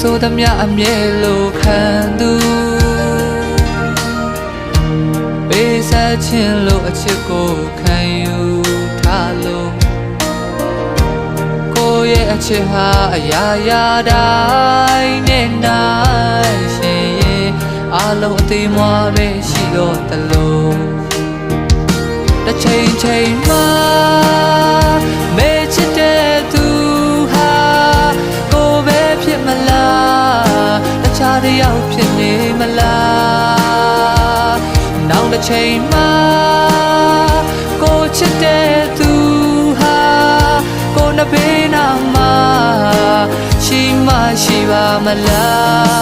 ဆိုသမျှအမြဲလို့ခံသူပေးဆက်ခြင်းလို့အချစ်ကိုခံယူထားလို့ကိုယ့်ရဲ့အချစ်ဟာအရာရာတိုင်းနဲ့နိုင်ရှင်ရဲ့အလုံးအသေးမွားပဲရှိတော့တလို့တစ်ချိန်ချိန်မှာမေ တခြားတစ်ယောက်ဖြစ်နေမလားနောက်တစ်ချိန်မှာကိုချစ်တဲ့သူဟာကိုနှစ်ဘေးနာမှာရှိမရှိပါမလား